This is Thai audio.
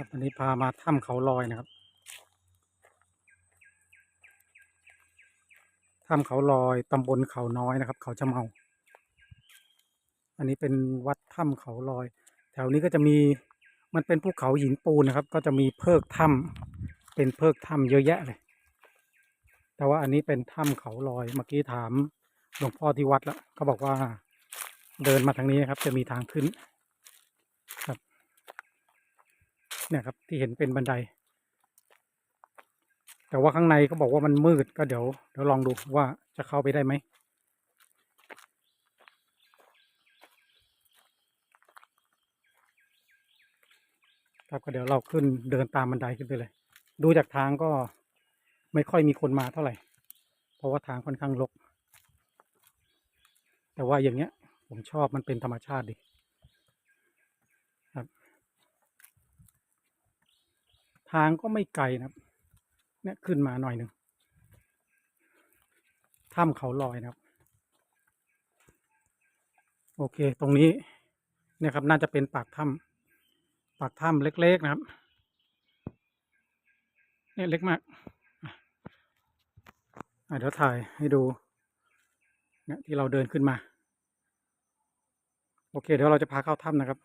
ครับวันนี้พามาถ้ำเขาลอยนะครับถ้ำเขาลอยตำบลเขาน้อยนะครับ เขาจะเมา อันนี้เป็นวัดถ้ำเขาลอย แถวนี้ก็จะมีมันเป็นภูเขาหินปูนนะครับ ก็จะมีเพิกถ้ำเป็นเพิกถ้ำเยอะแยะเลย แต่ว่าอันนี้เป็นถ้ำเขาลอยเมื่อกี้ถามหลวงพ่อที่วัดแล้วเขาบอกว่าเดินมาทางนี้นะครับ จะมีทางขึ้นครับ เนี่ยครับที่เห็นเป็นบันได แต่ว่าข้างในเขาบอกว่ามันมืดก็เดี๋ยวเดี๋ยวลองดูว่าจะเข้าไปได้ไหมครับก็เดี๋ยวเราขึ้นเดินตามบันไดขึ้นไปเลย ดูจากทางก็ไม่ค่อยมีคนมาเท่าไหร่ เพราะว่าทางค่อนข้างรกแต่ว่าอย่างเงี้ย ผมชอบมันเป็นธรรมชาติดี ครับ ทางก็ไม่ไกลนะครับ เนี่ยขึ้นมาหน่อยหนึ่งถ้ำเขาลอยนะครับ โอเค ตรงนี้เนี่ยครับน่าจะเป็นปากถ้ำปากถ้ำเล็กๆนะครับ เนี่ยเล็กมากอะเดี๋ยวถ่ายให้ดูเนี่ยที่เราเดินขึ้นมา โอเค เดี๋ยวเราจะพาเข้าถ้ำนะครับ